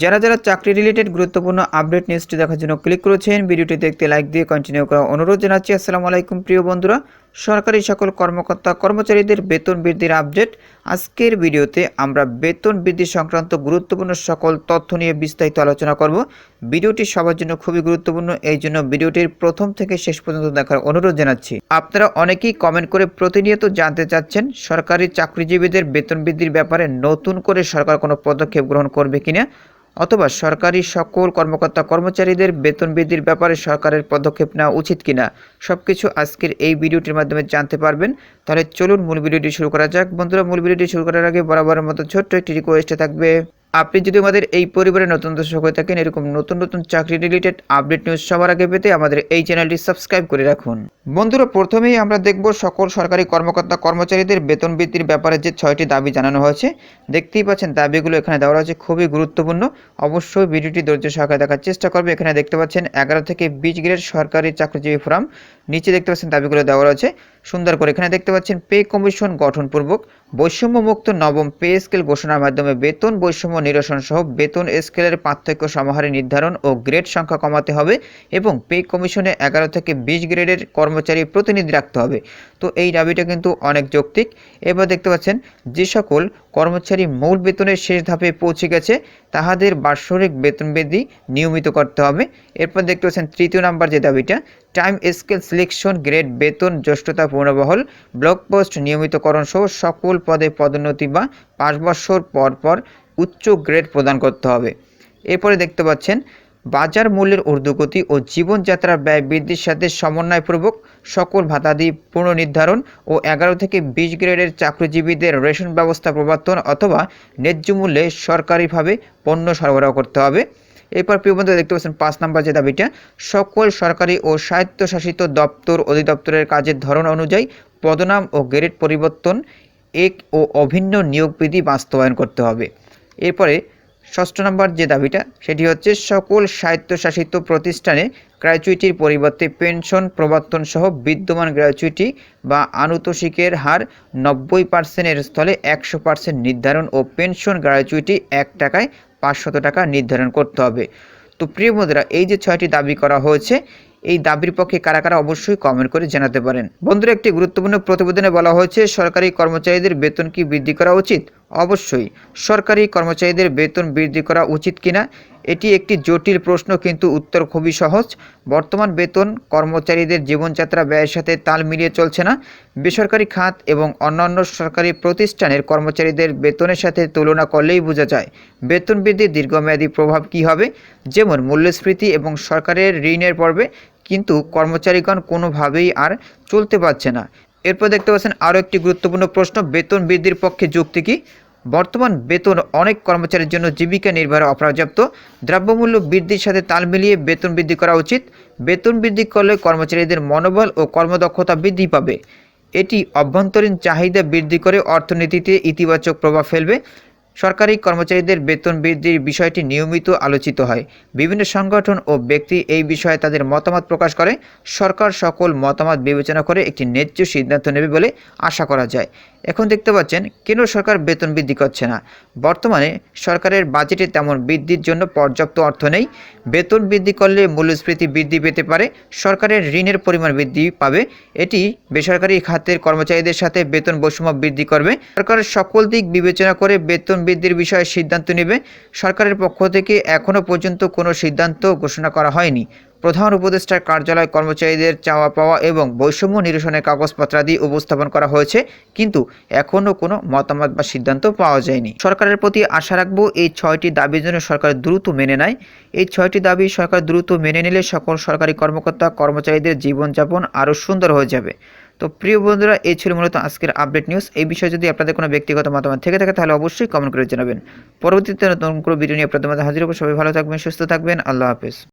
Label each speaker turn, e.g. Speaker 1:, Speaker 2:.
Speaker 1: যারা যারা চাকরি রিলেটেড গুরুত্বপূর্ণ আপডেট নিউজটি দেখার জন্য ক্লিক করেছেন, ভিডিওটি দেখতে লাইক দিয়ে কন্টিনিউ করা অনুরোধ জানাচ্ছি। আসসালামু আলাইকুম প্রিয় বন্ধুরা। সরকারি সকল কর্মকর্তা, কর্মচারীদের বেতন বৃদ্ধির আপডেট আজকের ভিডিওতে আমরা বেতন বৃদ্ধি সংক্রান্ত গুরুত্বপূর্ণ সকল তথ্য নিয়ে বিস্তারিত আলোচনা করব। ভিডিওটি সবার জন্য খুবই গুরুত্বপূর্ণ, এই জন্য ভিডিওটির প্রথম থেকে শেষ পর্যন্ত দেখার অনুরোধ জানাচ্ছি। আপনারা অনেকেই কমেন্ট করে প্রতিনিয়ত জানতে চাচ্ছেন, সরকারি চাকরিজীবীদের বেতন বৃদ্ধির ব্যাপারে নতুন করে সরকার কোনো পদক্ষেপ গ্রহণ করবে কিনা? অথবা সরকারি সকল কর্মকর্তা কর্মচারীদের বেতন বৃদ্ধির ব্যাপারে সরকারের পদক্ষেপ নেওয়া উচিত কিনা সব কিছু আজকের এই ভিডিওটির মাধ্যমে জানতে পারবেন। তাহলে চলুন মূল ভিডিওটি শুরু করা যাক। বন্ধুরা, মূল ভিডিওটি শুরু করার আগে বরাবরের মতো ছোট্ট একটি রিকোয়েস্টে থাকবে। আপনি যদি আমাদের এই পরিবারে নতুন দর্শক হয়ে থাকেন, এরকম নতুন নতুন চাকরি রিলেটেড আপডেট নিউজ সবার আগে পেতে আমাদের এই চ্যানেলটি সাবস্ক্রাইব করে রাখুন। বন্ধুরা, প্রথমেই আমরা দেখব সকল সরকারি কর্মকর্তা কর্মচারীদের বেতন বৃদ্ধির ব্যাপারে যে ছয়টি দাবি জানানো হয়েছে। দেখতেই পাচ্ছেন, দাবিগুলো এখানে দেওয়া রয়েছে, খুবই গুরুত্বপূর্ণ। অবশ্যই ভিডিওটি ধৈর্য সহকারে দেখার চেষ্টা করবে। এখানে দেখতে পাচ্ছেন, এগারো থেকে বিশ গ্রেড সরকারি চাকরিজীবী ফোরাম। নিচে দেখতে পাচ্ছেন, দাবিগুলো দেওয়া রয়েছে। সুন্দর করে। এখানে দেখতে পাচ্ছেন পে কমিশন গঠনপূর্বক বৈষম্যমুক্ত নবম পে স্কেল ঘোষণার মাধ্যমে বেতন বৈষম্য নিরসন সহ বেতন স্কেলের পার্থক্য সমাহারে নির্ধারণ ও গ্রেড সংখ্যা কমাতে হবে এবং পে কমিশনে এগারো থেকে বিশ গ্রেডের কর্মচারী প্রতিনিধি রাখতে হবে। তো এই দাবিটা কিন্তু অনেক যৌক্তিক। এবার দেখতে পাচ্ছেন যে সকল কর্মচারী মূল বেতনের শেষ ধাপে পৌঁছে গেছে, তাহাদের বার্ষিক বেতন বৃদ্ধি নিয়মিত করতে হবে। এরপর দেখতে পাচ্ছেন তৃতীয় নাম্বার যে দাবিটা টাইম স্কেল সিলেকশন গ্রেড বেতন জ্যেষ্ঠতা পুনর্বহল ব্লক পোস্ট নিয়মিতকরণ সহ সকল পদে পদোন্নতি বা পাঁচ বছর পর পর উচ্চ গ্রেড প্রদান করতে হবে। এরপরে দেখতে পাচ্ছেন, বাজার মূল্যের ঊর্ধ্বগতি ও জীবনযাত্রার ব্যয় বৃদ্ধির সাথে সমন্বয়পূর্বক সকল ভাতাদি পুনর্নির্ধারণ ও এগারো থেকে বিশ গ্রেডের চাকরিজীবীদের রেশন ব্যবস্থা প্রবর্তন অথবা ন্যায্য মূল্যে সরকারিভাবে পণ্য সরবরাহ করতে হবে। এরপর প্রিয় বন্ধুরা দেখতে পাচ্ছেন পাঁচ নাম্বার যে দাবিটা, সকল সরকারি ও স্বায়ত্তশাসিত দপ্তর অধিদপ্তরের কাজের ধরন অনুযায়ী পদনাম ও গ্রেড পরিবর্তন এক ও অভিন্ন নিয়োগ বিধি বাস্তবায়ন করতে হবে। এরপরে ষষ্ঠ নম্বর যে দাবিটা, সেটি হচ্ছে সকল স্বায়ত্তশাসিত প্রতিষ্ঠানে গ্র্যাচুইটির পরিবর্তে পেনশন প্রবর্তন সহ বিদ্যমান গ্র্যাচুইটি বা আনুতোষিকের হার নব্বই পার্সেন্টের স্থলে একশো পার্সেন্ট নির্ধারণ ও পেনশন গ্র্যাচুইটি এক টাকায় পাঁচশত টাকা নির্ধারণ করতে হবে। তো প্রিয় বন্ধুরা, এই যে ছয়টি দাবি করা হয়েছে এই দাবির পক্ষে কারা কারা অবশ্যই কমেন্ট করে জানাতে পারেন। বন্ধুরা, একটি গুরুত্বপূর্ণ প্রতিবেদনে বলা হয়েছে, সরকারি কর্মচারীদের বেতন কি বৃদ্ধি করা উচিত? অবশ্যই। সরকারি কর্মচারীদের বেতন বৃদ্ধি করা উচিত কিনা? এটি একটি জটিল প্রশ্ন, কিন্তু উত্তর খুবই সহজ। বর্তমান বেতন কর্মচারীদের জীবনযাত্রা ব্যয়ের সাথে তাল মিলিয়ে চলছে না। বেসরকারি খাত এবং অন্যান্য সরকারি প্রতিষ্ঠানের কর্মচারীদের বেতনের সাথে তুলনা করলেই বোঝা যায়, বেতন বৃদ্ধির দীর্ঘমেয়াদী প্রভাব কী হবে? যেমন মূল্যস্ফীতি এবং সরকারের ঋণের পর্বে কিন্তু কর্মচারীগণ কোনোভাবেই আর চলতে পারছে না। এরপর দেখতে পাচ্ছেন আরও একটি গুরুত্বপূর্ণ প্রশ্ন, বেতন বৃদ্ধির পক্ষে যুক্তি কি? বর্তমান বেতন অনেক কর্মচারীর জন্য জীবিকা নির্বাহে অপর্যাপ্ত। দ্রব্যমূল্য বৃদ্ধির সাথে তাল মিলিয়ে বেতন বৃদ্ধি করা উচিত। বেতন বৃদ্ধি করলে কর্মচারীদের মনোবল ও কর্মদক্ষতা বৃদ্ধি পাবে। এটি অভ্যন্তরীণ চাহিদা বৃদ্ধি করে অর্থনীতিতে ইতিবাচক প্রভাব ফেলবে। সরকারি কর্মচারীদের বেতন বৃদ্ধির বিষয়টি নিয়মিত আলোচিত হয়। বিভিন্ন সংগঠন ও ব্যক্তি এই বিষয়ে তাদের মতামত প্রকাশ করে। সরকার সকল মতামত বিবেচনা করে একটি ন্যায্য সিদ্ধান্ত নেবে বলে আশা করা যায়। এখন দেখতে পাচ্ছেন কেন্দ্র সরকার বেতন বৃদ্ধি করছে না? বর্তমানে সরকারের বাজেটে তেমন বৃদ্ধির জন্য পর্যাপ্ত অর্থ নেই। বেতন বৃদ্ধি করলে মূল্যস্ফীতি বৃদ্ধি পেতে পারে। সরকারের ঋণের পরিমাণ বৃদ্ধি পাবে। এটি বেসরকারি খাতের কর্মচারীদের সাথে বেতন বৈষম্য বৃদ্ধি করবে। সরকারের সকল দিক বিবেচনা করে বেতন বৃদ্ধির বিষয়ে সিদ্ধান্ত নেবে। সরকারের পক্ষ থেকে এখনও পর্যন্ত কোনো সিদ্ধান্ত ঘোষণা করা হয়নি। প্রধান উপদেষ্টার কার্যালয় কর্মচারীদের চাওয়া পাওয়া এবং বৈষম্য নিরসনের কাগজপত্রাদি উপস্থাপন করা হয়েছে, কিন্তু এখনও কোনো মতামত বা সিদ্ধান্ত পাওয়া যায়নি। সরকারের প্রতি আশা রাখব এই ছয়টি দাবির জন্য সরকার দ্রুত মেনে নেয়। এই ছয়টি দাবি সরকার দ্রুত মেনে নিলে সকল সরকারি কর্মকর্তা কর্মচারীদের জীবনযাপন আরও সুন্দর হয়ে যাবে। তো প্রিয় বন্ধুরা, এই ছিল মূলত আজকের আপডেট নিউজ এই বিষয়ে যদি আপনাদের কোনো ব্যক্তিগত মতামত থেকে থাকে, তাহলে অবশ্যই কমেন্ট করে জানাবেন। পরবর্তীতে নতুন কোনো ভিডিও নিয়ে আপনাদের মাঝে হাজির হব। সবাই ভালো থাকবেন, সুস্থ থাকবেন। আল্লাহ হাফেজ।